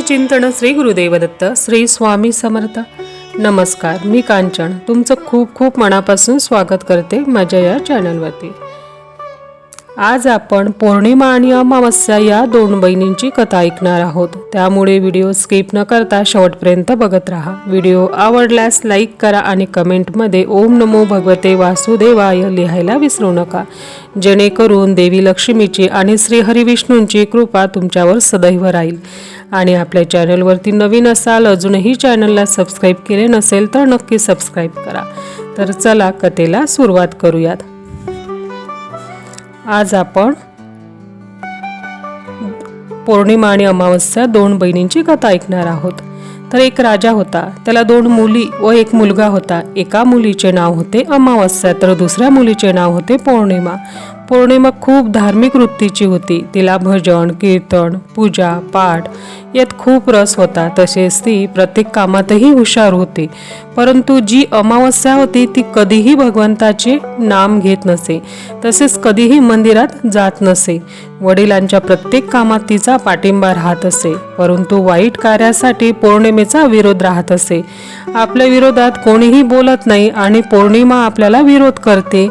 चिंतन श्री गुरुदेव दत्त श्री स्वामी समर्थ. नमस्कार मी कांचन. तुमचं खूप खूप मनापासून स्वागत करते माझ्या या चॅनलवरती. आज आपण पौर्णिमा आणि अमावस्या या दोन बहिणींची कथा ऐकणार आहोत. त्यामुळे व्हिडिओ स्किप न करता शेवटपर्यंत बघत राहा. व्हिडिओ आवडल्यास लाईक करा आणि कमेंटमध्ये ओम नमो भगवते वासुदेवाय लिहायला विसरू नका. जेणेकरून देवी लक्ष्मीची आणि श्री हरिविष्णूंची कृपा तुमच्यावर सदैव राहील. आणि आपल्या चॅनलवरती नवीन असाल अजूनही चॅनलला सबस्क्राईब केले नसेल तर नक्की सबस्क्राईब करा. तर चला कथेला सुरुवात करूयात. आज आपण पौर्णिमा आणि अमावस्या दोन बहिणींची कथा ऐकणार आहोत. तर एक राजा होता त्याला दोन मुली व एक मुलगा होता. एका मुलीचे नाव होते अमावस्या तर दुसऱ्या मुलीचे नाव होते पौर्णिमा. पौर्णिमा खूप धार्मिक वृत्तीची होती. तिला भजन कीर्तन पूजा पाठ यात खूप रस होता. तसेच ती प्रत्येक कामातही हुशार होती. परंतु जी अमावस्या होती ती कधीही भगवंताचे नाम घेत नसे. तसेच कधीही मंदिरात जात नसे. वडिलांच्या प्रत्येक कामात तिचा पाठिंबा राहत असे. परंतु वाईट कार्यासाठी पौर्णिमेचा विरोध राहत असे. आपल्या विरोधात कोणीही बोलत नाही आणि पौर्णिमा आपल्याला विरोध करते.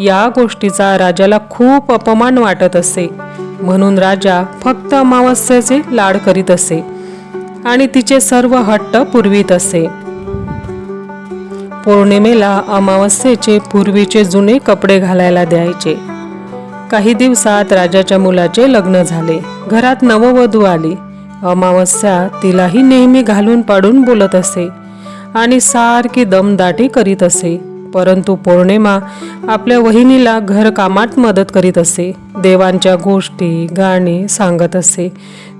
या गोष्टीचा राजाला खूप अपमान वाटत असे. म्हणून राजा फक्त अमावस्याचे लाड करीत असे आणि तिचे सर्व हट्ट पुरवीत असे. पौर्णिमेला अमावस्येचे पूर्वीचे जुने कपडे घालायला द्यायचे. काही दिवसात राजाच्या मुलाचे लग्न झाले. घरात नववधू आली. अमावस्या तिलाही नेहमी घालून पाडून बोलत असे आणि सारखी दमदाटी करीत असे. परंतु पौर्णिमा आपल्या वहिनीला घरकामात मदत करीत असे देवांच्या गोष्टी गाणी सांगत असे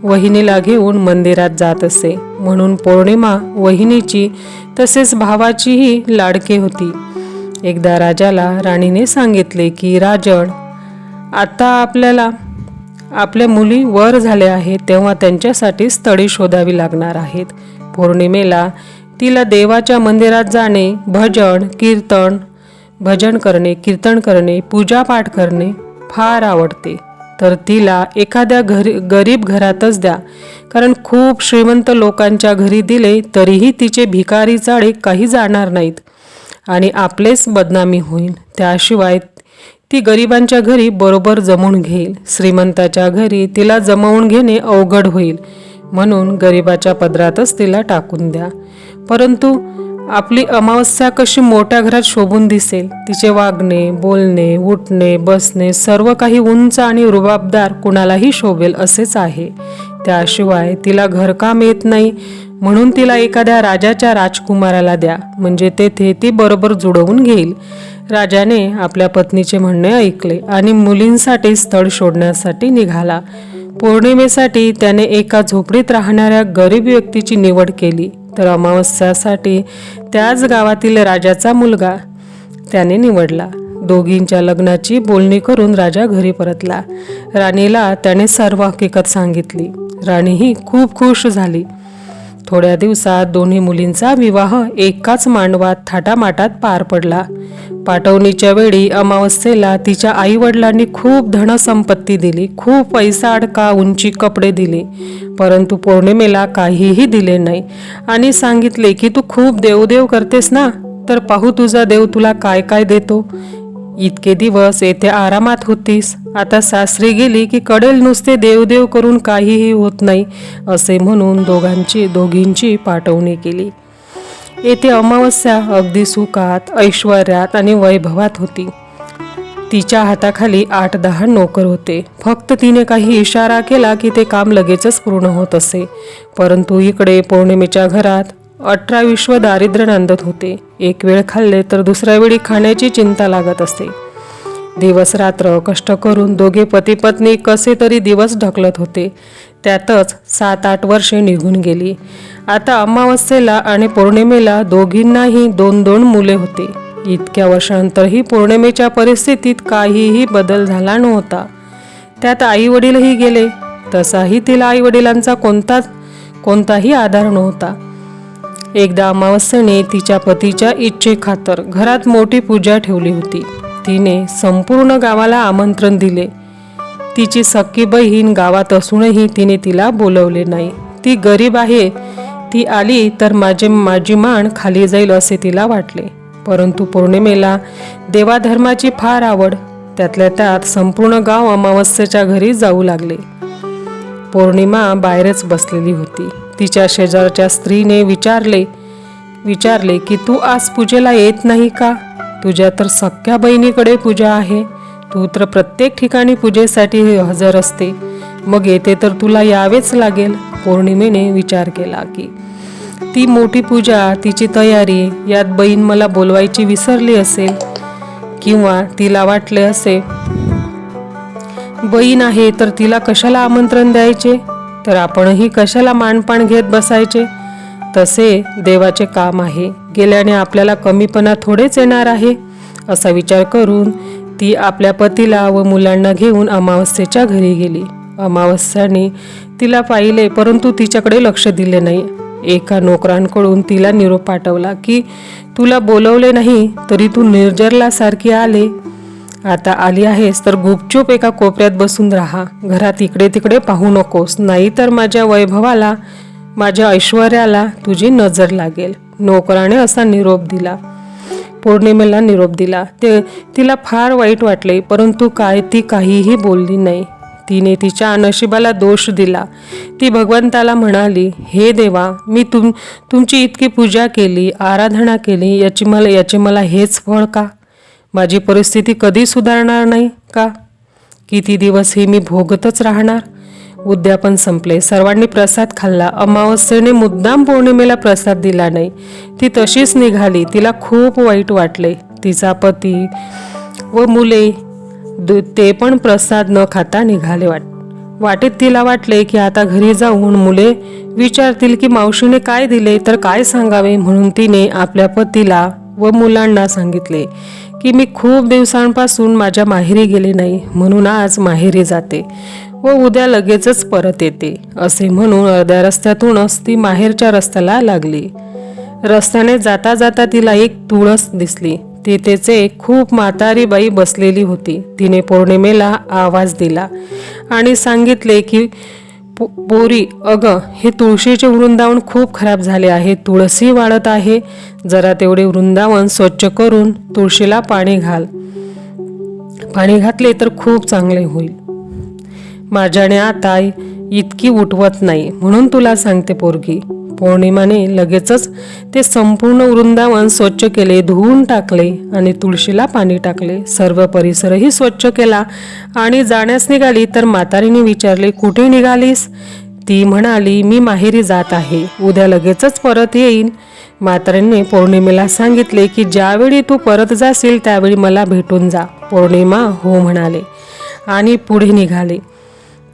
वहिनीला घेऊन मंदिरात जात असे. म्हणून पौर्णिमा वहिनीची तसेच भावाचीही लाडके होती. एकदा राजाला राणीने सांगितले की राजण आता आपल्याला आपल्या मुली वर झाल्या आहेत तेव्हा त्यांच्यासाठी स्थळे शोधावी लागणार आहेत. पौर्णिमेला तिला देवाच्या मंदिरात जाणे भजन कीर्तन भजन करणे कीर्तन करणे पूजापाठ करणे फार आवडते. तर तिला एखाद्या घरी गरीब घरातच द्या. कारण खूप श्रीमंत लोकांच्या घरी दिले तरीही तिचे भिकारी चाळे काही जाणार नाहीत. आणि आपलेच बदनामी होईल. त्याशिवाय ती गरिबांच्या घरी बरोबर जमवून घेईल. श्रीमंताच्या घरी तिला जमवून घेणे अवघड होईल. म्हणून गरिबाच्या पदरातच तिला टाकून द्या. परंतु आपली अमावस्या कशी मोठ्या घरात शोभून दिसेल? तिचे वागणे बोलणे उठणे बसणे सर्व काही उंच आणि रुबाबदार कुणालाही शोभेल असेच आहे. त्याशिवाय तिला घरकाम येत नाही म्हणून तिला एखाद्या राजाच्या राजकुमाराला द्या म्हणजे तेथे ती बरोबर जुळवून घेईल. राजाने आपल्या पत्नीचे म्हणणे ऐकले आणि मुलींसाठी स्थळ शोधण्यासाठी निघाला. पौर्णिमेसाठी त्याने एका झोपडीत राहणाऱ्या गरीब व्यक्तीची निवड केली. तर अमावस्यासाठी त्याच गावातील राजाचा मुलगा त्याने निवडला. दोघींच्या लग्नाची बोलणी करून राजा घरी परतला. राणीला त्याने सर्व हकीकत सांगितली. राणीही खूप खुश झाली. थोड्या दिवसात दोन्ही मुलींचा विवाह एकाच मांडवात थाटामाटात पार पडला. पाठवणीच्या वेळी अमावस्येला तिच्या आई वडिलांनी खूप धनसंपत्ती दिली खूप पैसा अडका उंची कपडे दिले परंतु पौर्णिमेला काहीही दिले नाही. आणि सांगितले की तू खूप देवदेव करतेस ना तर पाहू तुझा देव तुला काय काय देतो. इतके दिवस येथे आरामात होतीस. आता सासरी गेली की कडेल नुसते देवदेव करून काहीही होत नाही असे म्हणून दोघांची दोघींची पाठवणी केली. येथे अमावस्या अगदी सुखात ऐश्वर्यात आणि वैभवात होती. तिच्या हाताखाली आठ दहा नोकर होते. फक्त तिने काही इशारा केला की ते काम लगेचच पूर्ण होत असे. परंतु इकडे पौर्णिमेच्या घरात अठरा विश्व दारिद्र्य नांदत होते. एक वेळ खाल्ले तर दुसऱ्या वेळी खाण्याची चिंता लागत असते दिवस रात्र कष्ट करून दोघे पती पत्नी कसे तरी दिवस ढकलत होते. त्यातच सात आठ वर्षे निघून गेली. आता अमावस्येला आणि पौर्णिमेला दोघींनाही दोन दोन मुले होते. इतक्या वर्षानंतरही पौर्णिमेच्या परिस्थितीत काहीही बदल झाला नव्हता. त्यात आई वडीलही गेले. तसाही तिला आई वडिलांचा कोणताच कोणताही आधार नव्हता. एकदा अमावस्येने तिच्या पतीच्या इच्छेखातर घरात मोठी पूजा ठेवली होती. तिने संपूर्ण गावाला आमंत्रण दिले. तिची सक्की बहीण गावात असूनही तिने तिला बोलवले नाही. ती गरीब आहे. ती आली तर माझे माझी मान खाली जाईल असे तिला वाटले. परंतु पौर्णिमेला देवाधर्माची फार आवड. त्यातल्या त्यात संपूर्ण गाव अमावस्येच्या घरी जाऊ लागले. पौर्णिमा बाहेरच बसलेली होती. तिच्या शेजारच्या स्त्रीने विचारले विचारले की तू आज पूजेला येत नाही का? तुझ्या तर सख्या बहिणीकडे पूजा आहे. तू तर प्रत्येक ठिकाणी पूजेसाठी हजर असते. मग येते तर तुला यावेच लागेल. पौर्णिमेने विचार केला की ती मोठी पूजा तिची तयारी यात बहीण मला बोलवायची विसरली असेल किंवा तिला वाटले असे बहीण आहे तर तिला कशाला आमंत्रण द्यायचे? तर आपणही कशाला मानपान घेत बसायचे? तसे देवाचे काम आहे. गेल्याने आपल्याला कमीपणा थोडेच येणार आहे असा विचार करून ती आपल्या पतीला व मुलांना घेऊन अमावस्येच्या घरी गेली. अमावस्याने तिला पाहिले परंतु तिच्याकडे लक्ष दिले नाही. एका नोकरांकडून तिला निरोप पाठवला की तुला बोलवले नाही तरी तू निर्जरलासारखी आले. आता आली आहेस तर गुपचूप एका कोपऱ्यात बसून राहा. घरात इकडे तिकडे पाहू नकोस. नाहीतर माझ्या वैभवाला माझ्या ऐश्वर्याला तुझी नजर लागेल. नोकराने असा निरोप दिला. पौर्णिमेला निरोप दिला. ते तिला फार वाईट वाटले परंतु काय ती काहीही बोलली नाही. तिने तिच्या नशिबाला दोष दिला. ती भगवंताला म्हणाली हे देवा मी तुम तुमची इतकी पूजा केली आराधना केली याची मला याचे मला हेच फळ का? माझी परिस्थिती कधी सुधारणार नाही का? किती दिवस हे मी भोगतच राहणार? उद्यापन संपले. सर्वांनी प्रसाद खाल्ला. अमावस्येने मुद्दाम पौर्णिमेला प्रसाद दिला नाही. ती तशीच निघाली. तिला खूप वाईट वाटले. तिचा पती व मुले ते पण प्रसाद न खाता निघाले वाट वाटेत तिला वाटले की आता घरी जाऊन मुले विचारतील की मावशीने काय दिले तर काय सांगावे म्हणून तिने आपल्या पतीला व मुलांना सांगितले. की मी खूप दिवसांपासून माझ्या माहेरी गेले नाही म्हणून आज माहेरी जाते व उद्या लगेचच परत येते असे म्हणून अर्ध्या रस्त्यातूनच ती माहेरच्या रस्त्याला लागली. रस्त्याने जाता जाता तिला एक तुळस दिसली. तिथेचे खूप म्हातारी बाई बसलेली होती. तिने पौर्णिमेला आवाज दिला आणि सांगितले की पो- पोरी अगं हे तुळशीचे वृंदावन खूप खराब झाले आहे. तुळसी वाढत आहे. जरा तेवढे वृंदावन स्वच्छ करून तुळशीला पाणी घाल. पाणी घातले तर खूप चांगले होईल. माझ्याने आता इतकी उठवत नाही. म्हणून तुला सांगते पोरगी. पौर्णिमाने लगेचच ते संपूर्ण वृंदावन स्वच्छ केले धुवून टाकले आणि तुळशीला पाणी टाकले. सर्व परिसरही स्वच्छ केला आणि जाण्यास निघाली तर म्हातारीने विचारले कुठे निघालीस? ती म्हणाली मी माहेरी जात आहे. उद्या लगेचच परत येईन. म्हातारीने पौर्णिमेला सांगितले की ज्यावेळी तू परत जाशील त्यावेळी मला भेटून जा. पौर्णिमा हो म्हणाले आणि पुढे निघाले.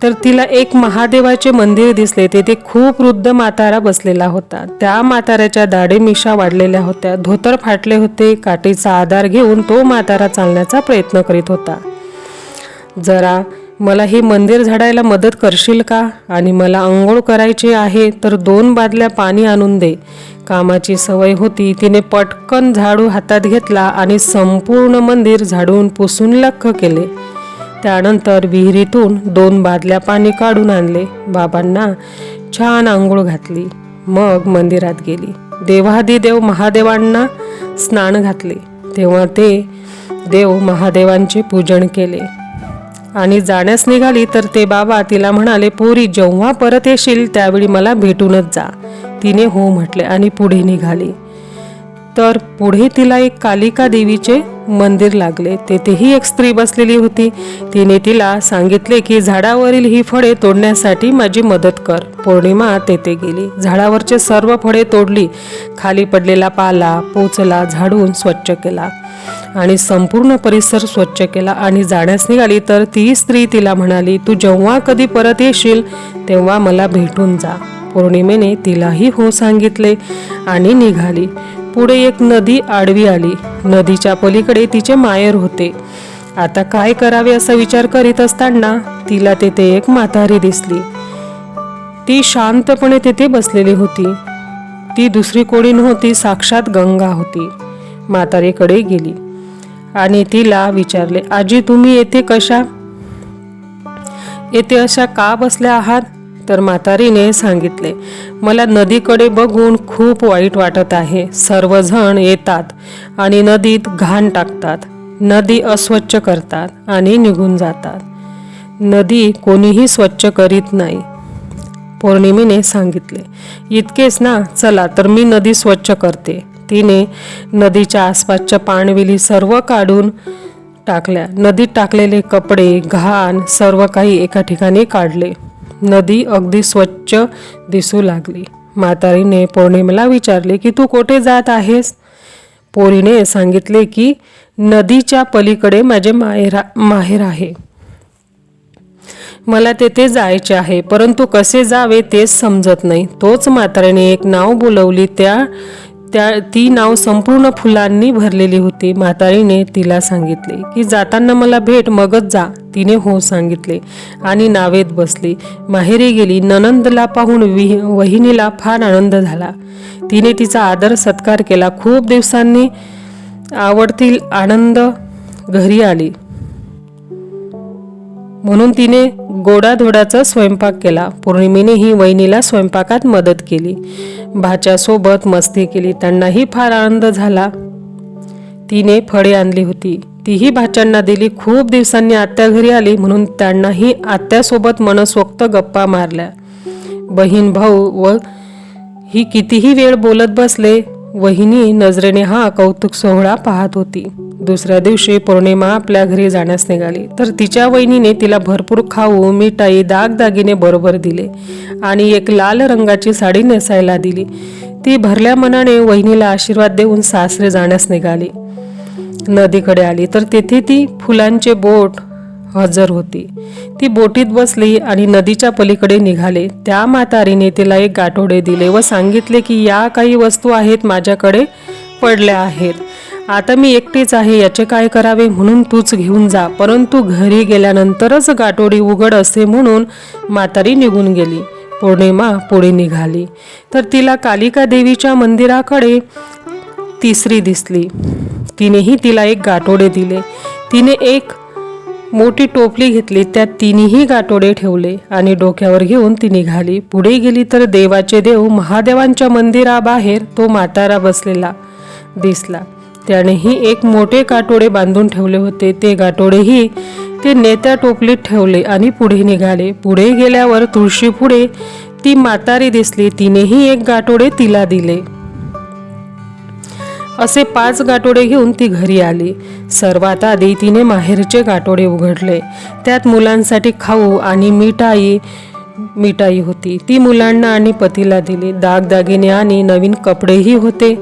तर तिला एक महादेवाचे मंदिर दिसले. तेथे खूप वृद्ध म्हातारा बसलेला होता. त्या म्हाताऱ्याच्या दाढे मिशा वाढलेल्या होत्या. धोतर फाटले होते. काठीचा आधार घेऊन तो म्हातारा चालण्याचा प्रयत्न करीत होता. जरा मला हे मंदिर झाडायला मदत करशील का? आणि मला आंघोळ करायची आहे तर दोन बादल्या पाणी आणून दे. कामाची सवय होती. तिने पटकन झाडू हातात घेतला आणि संपूर्ण मंदिर झाडून पुसून लख्ख केले. त्यानंतर विहिरीतून दोन बादल्या पाणी काढून आणले. बाबांना छान आंघोळ घातली. मग मंदिरात गेली. देवादिदेव महादेवांना स्नान घातले. तेव्हा ते देव महादेवांचे पूजन केले. आणि जाण्यास निघाली तर ते बाबा तिला म्हणाले पोरी जेव्हा परत येशील त्यावेळी मला भेटूनच जा. तिने हो म्हटले आणि पुढे निघाली. तर पुढे तिला एक कालिका देवीचे मंदिर लागले. तेथेही एक स्त्री बसलेली होती. तिने तिला सांगितले की झाडावरील ही फळे तोडण्यासाठी माझी मदत कर. पौर्णिमा तेथे गेली. झाडावरचे सर्व फळे तोडली. खाली पडलेला पाला पोचला झाडून स्वच्छ केला. आणि संपूर्ण परिसर स्वच्छ केला आणि जाण्यास निघाली. तर ती स्त्री तिला म्हणाली तू जेव्हा कधी परत येशील तेव्हा मला भेटून जा. पौर्णिमेने तिलाही हो सांगितले आणि निघाली. पुढे एक नदी आडवी आली. नदीच्या पलीकडे तिचे मायर होते. आता काय करावे असा विचार करीत असताना तिला तेथे एक म्हातारी दिसली. ती शांतपणे तेथे बसलेली होती. ती दुसरी कोणी नव्हती साक्षात गंगा होती. म्हातारीकडे गेली. आणि तिला विचारले आजी तुम्ही येथे कशा? येथे अशा का बसल्या आहात? तर म्हातारीने सांगितले मला नदीकडे बघून खूप वाईट वाटत आहे. सर्वजण येतात आणि नदीत घाण टाकतात. नदी अस्वच्छ करतात आणि निघून जातात. नदी कोणीही स्वच्छ करीत नाही. पौर्णिमेने सांगितले इतकेच ना चला तर मी नदी स्वच्छ करते. तिने नदीच्या आसपासच्या पाणवेली सर्व काढून टाकल्या. नदीत टाकलेले कपडे घाण सर्व काही एका ठिकाणी काढले. नदी अगदी स्वच्छ दिसू लागली. म्हातारीने पौर्णिमेला विचारले की तू कोठे जात आहेस? पोरीने सांगितले की नदीच्या पलीकडे माझे माहेरा माहेर आहे. मला तेथे जायचे आहे परंतु कसे जावे तेच समजत नाही. तोच म्हाताऱ्याने एक नाव बोलवली त्या त्या ती नाव संपूर्ण फुलांनी भरलेली होती. म्हातारीने तिला सांगितले की जाताना मला भेट मगच जा. तिने हो सांगितले आणि नावेत बसली. माहेरी गेली. ननंदला पाहून विह वहिनीला फार आनंद झाला. तिने तिचा आदर सत्कार केला. खूप दिवसांनी आवडतील आनंद घरी आली. म्हणून तिने गोडाधोडाचा स्वयंपाक केला. पौर्णिमेने ही वहिनीला स्वयंपाकात मदत केली. भाच्यासोबत मस्ती केली. त्यांनाही फार आनंद झाला. तिने फळे आणली होती. तीही भाच्यांना दिली. खूप दिवसांनी आत्या घरी आली. म्हणून त्यांनाही आत्यासोबत मनसोक्त गप्पा मारल्या. बहीण भाऊ व ही कितीही वेळ बोलत बसले वहिनी नजरेने हा कौतुक सोहळा पाहत होती. दुसऱ्या दिवशी पौर्णिमा आपल्या घरी जाण्यास निघाली. तर तिच्या वहिनीने तिला भरपूर खाऊ मिठाई दागदागिने बरोबर दिले आणि एक लाल रंगाची साडी नेसायला दिली. ती भरल्या मनाने वहिनीला आशीर्वाद देऊन सासरे जाण्यास निघाली. नदीकडे आली. तर तेथे ती फुलांचे बोट हजर होती. ती बोटीत बसली आणि नदीच्या पलीकडे निघाले. त्या म्हातारीने तिला एक गाठोडे दिले व सांगितले की या काही वस्तू आहेत माझ्याकडे पडल्या आहेत. आता मी एकटीच आहे याचे काय करावे म्हणून तूच घेऊन जा. परंतु घरी गेल्यानंतरच गाठोडी उघड असे म्हणून म्हातारी निघून गेली. पौर्णिमा पुढे निघाली. तर तिला कालिका देवीच्या मंदिराकडे तिसरी दिसली. तिनेही तिला एक गाठोडे दिले. तिने एक मोठी टोपली घेतली त्यात तिन्ही गाठोडे ठेवले आणि डोक्यावर घेऊन ती निघाली पुढे गेली तर देवाचे देव महादेवांच्या मंदिराबाहेर तो म्हातारा बसलेला दिसला. त्यानेही एक मोठे काटोडे बांधून ठेवले होते. ते गाठोडेही ते नेत्या टोपलीत ठेवले आणि पुढे निघाले. पुढे गेल्यावर तुळशी पुढे ती म्हातारी दिसली. तिनेही एक गाठोडे तिला दिले. असे पाच गाठोडे घेऊन ती घरी आली. सर्वात आधी तिने माहेरचे गाठोडे उघडले. त्यात मुलांसाठी खाऊ आणि मिठाई मिठाई होती. ती मुलांना आणि पतीला दिली. दागदागिने आणि नवीन कपडेही होते.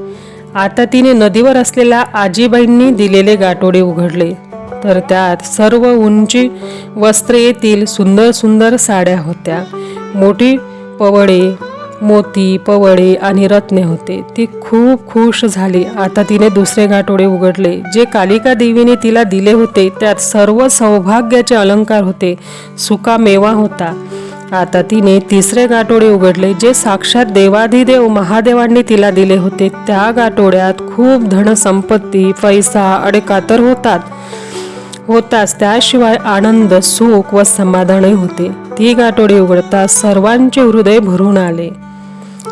आता तिने नदीवर असलेल्या आजीबाईंनी दिलेले गाठोडे उघडले. तर त्यात सर्व उंची वस्त्रे येतील सुंदर सुंदर साड्या होत्या. मोठी पवळे मोती पवळे आणि रत्ने होते. ती खूप खुश झाली. आता तिने दुसरे गाठोडे उघडले. जे कालिका देवीने तिला दिले होते त्यात सर्व सौभाग्याचे अलंकार होते. सुका मेवा होता. आता तिने तिसरे गाठोडे उघडले. जे साक्षात देवाधिदेव महादेवांनी तिला दिले होते त्या गाठोड्यात खूप धनसंपत्ती पैसा अडकातर होतात. होताच. त्याशिवाय आनंद सुख व समाधानही होते. ती गाठोडी उघडता सर्वांचे हृदय भरून आले.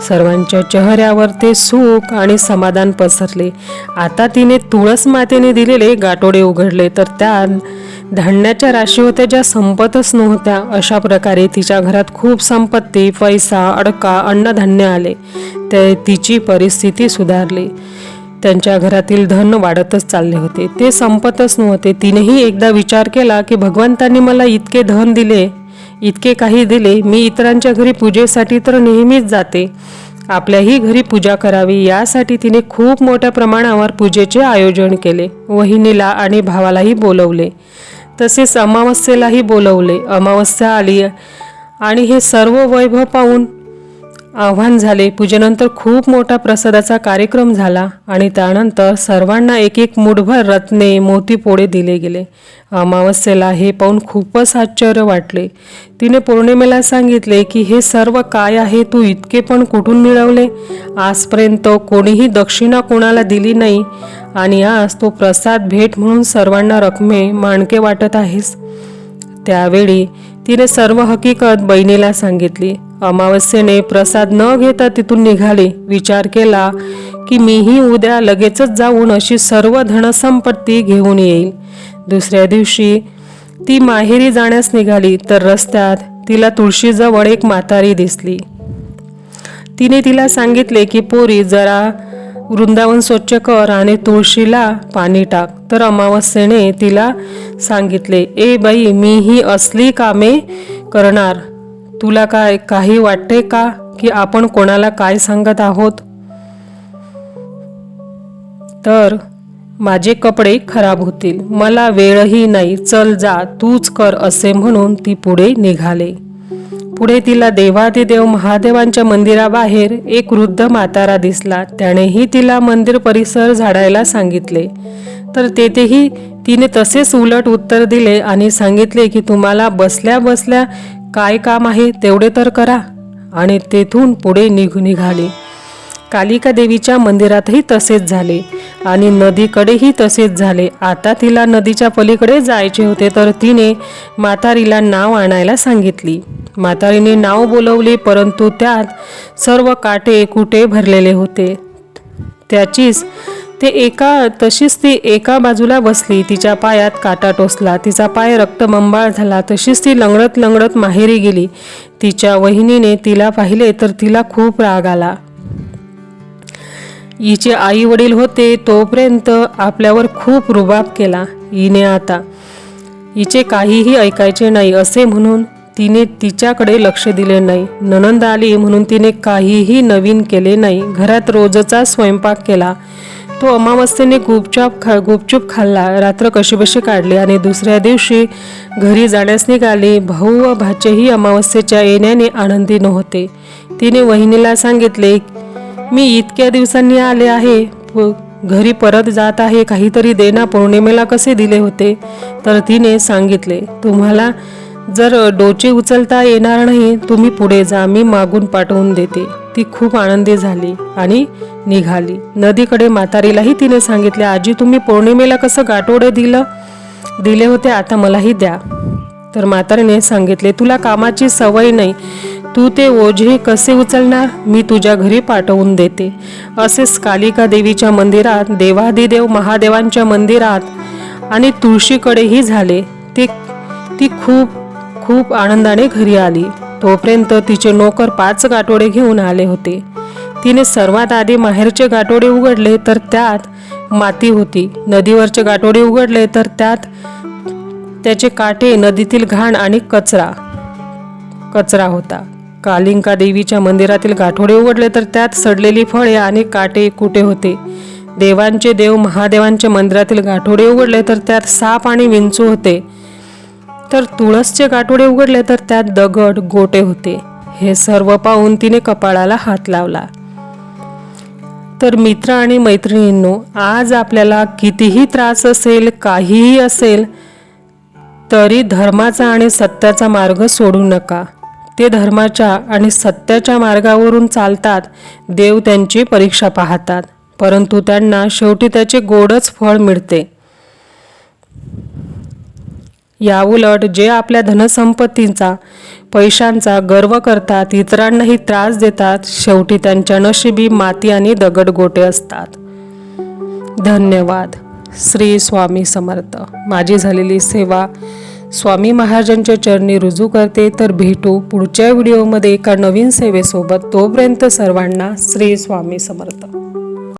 सर्वांच्या चेहऱ्यावर ते सुख आणि समाधान पसरले. आता तिने तुळस मातेने दिलेले गाठोडे उघडले तर त्या धान्याच्या राशी होत्या ज्या संपतच नव्हत्या. अशा प्रकारे तिच्या घरात खूप संपत्ती पैसा अडका अन्नधान्य आले. ते तिची परिस्थिती सुधारली. त्यांच्या घरातील धन वाढतच चालले होते. ते संपतच नव्हते. तिनेही एकदा विचार केला की भगवंतांनी मला इतके धन दिले इतके काही दिले मी इतरांच्या घरी पूजेसाठी तर नेहमीच जाते. आपल्याही घरी पूजा करावी यासाठी तिने खूप मोठ्या प्रमाणावर पूजेचे आयोजन केले. वहिनीला आणि भावालाही बोलवले. तसेच अमावस्येलाही बोलवले. अमावस्या आली आणि हे सर्व वैभव पाहून आव्हान झाले. पूजेनंतर खूप मोठा प्रसादाचा कार्यक्रम झाला आणि त्यानंतर सर्वांना एक एक मुठभर रत्ने मोती पोळे दिले गेले. अमावस्येला हे पाहून खूपच आश्चर्य वाटले. तिने पौर्णिमेला सांगितले की हे सर्व काय आहे? तू इतके पण कुठून मिळवले? आजपर्यंत कोणीही दक्षिणा कोणाला दिली नाही आणि आज तो प्रसाद भेट म्हणून सर्वांना रकमे माणके वाटत आहेस. त्यावेळी तिने सर्व हकीकत बहिणीला सांगितली. अमावस्येने प्रसाद न घेता तिथून निघाले. विचार केला की मीही उद्या लगेचच जाऊन अशी सर्व धनसंपत्ती घेऊन येईल. दुसऱ्या दिवशी ती माहेरी जाण्यास निघाली तर रस्त्यात तिला तुळशीजवळ एक म्हातारी दिसली. तिने तिला सांगितले की पोरी जरा वृंदावन स्वच्छ कर आणि तुळशीला पाणी टाक. तर अमावस्येने तिला सांगितले ए बाई मी ही असली कामे करणार. तुला काय काही वाटते का की आपण कोणाला काय सांगत आहोत? तर माझे कपडे खराब होतील. मला वेळही नाही. चल जा तूच कर असे म्हणून ती पुढे निघाले. पुढे तिला देवादिदेव महादेवांच्या मंदिराबाहेर एक वृद्ध म्हातारा दिसला. त्यानेही तिला मंदिर परिसर झाडायला सांगितले. तर तेथेही तिने तसेच उलट उत्तर दिले आणि सांगितले की तुम्हाला बसल्या बसल्या काय काम आहे तेवढे तर करा. आणि तेथून पुढे निघ निघाले. कालिका देवीच्या मंदिरातही तसेच झाले. आणि नदीकडेही तसेच झाले. आता तिला नदीच्या पलीकडे जायचे होते तर तिने म्हातारीला नाव आणायला सांगितली. म्हातारीने नाव बोलवले परंतु त्यात सर्व काटे कुटे भरलेले होते. त्याचीच ते एका तशीच ती एका बाजूला बसली. तिच्या पायात काटा टोचला. तिचा पाय रक्तमंबाळ झाला. तशीच ती लंगडत लंगडत माहेरी गेली. तिच्या वहिनीने तिला पाहिले तर तिला खूप राग आला. हिचे आई वडील होते तोपर्यंत आपल्यावर खूप रुबाब केला. हिने आता हिचे काहीही ऐकायचे नाही असे म्हणून तिने तिच्याकडे लक्ष दिले नाही. ननंद आली म्हणून तिने काहीही नवीन केले नाही. घरात रोजचा स्वयंपाक केला. तो अमावस्येने गुपचाप खा गुपचूप खाल्ला. रात्र कशीबशी काढली आणि दुसऱ्या दिवशी घरी जाण्यास निघाली. भाऊ व भाचेही अमावस्येच्या येण्याने आनंदी नव्हते. तिने वहिनीला सांगितले मी इतक्या दिवसांनी आले आहे. घरी परत जात आहे. काहीतरी देना पौर्णिमेला कसे दिले होते? तर तिने सांगितले तुम्हाला जर डोचे उचलता येणार नाही तुम्ही पुढे जा. मी मागून पाठवून देते. ती खूप आनंदी झाली आणि निघाली. नदीकडे म्हातारीलाही तिने सांगितले आजी तुम्ही पौर्णिमेला कसं गाठोडे दिलं? दिले होते आता मलाही द्या. तर म्हातारीने सांगितले तुला कामाची सवय नाही. तू ते ओझे कसे उचलणार? मी तुझ्या घरी पाठवून देते. असेच कालिका देवीच्या मंदिरात देवादिदेव महादेवांच्या मंदिरात आणि तुळशीकडेही झाले. ते ती खूप खूप आनंदाने घरी आली. तोपर्यंत तिचे नोकर पाच गाठोडे घेऊन आले होते. तिने सर्वात आधी माहेरचे गाठोडे उघडले तर त्यात माती होती. नदीवरचे गाठोडे उघडले तर त्यात त्याचे काटे नदीतील घाण आणि कचरा कचरा होता. कालिंका देवीच्या मंदिरातील गाठोडे उघडले तर त्यात सडलेली फळे आणि काटे कुटे होते. देवांचे देव महादेवांच्या मंदिरातील गाठोडे उघडले तर त्यात साप आणि विंचू होते. तर तुळसचे गाठोडे उघडले तर त्यात दगड गोटे होते. हे सर्व पाहून तिने कपाळाला हात लावला. तर मित्र आणि मैत्रिणींनो आज आपल्याला कितीही त्रास असेल काहीही असेल तरी धर्माचा आणि सत्याचा मार्ग सोडू नका. ते धर्माच्या आणि सत्याच्या मार्गावरून चालतात देव त्यांची परीक्षा पाहतात. परंतु त्यांना शेवटी त्याचे गोडच फळ मिळते. याउलट जे आपल्या धनसंपत्तींचा पैशांचा गर्व करतात इतरांनाही त्रास देतात शेवटी त्यांच्या नशिबी माती आणि दगड गोटे असतात. धन्यवाद. श्री स्वामी समर्थ. माझी झालेली सेवा स्वामी महाराजांच्या चरणी रुजू करते तर भेटू पुढच्या व्हिडिओमध्ये एका नवीन सेवेसोबत. तोपर्यंत सर्वांना श्री स्वामी समर्थ.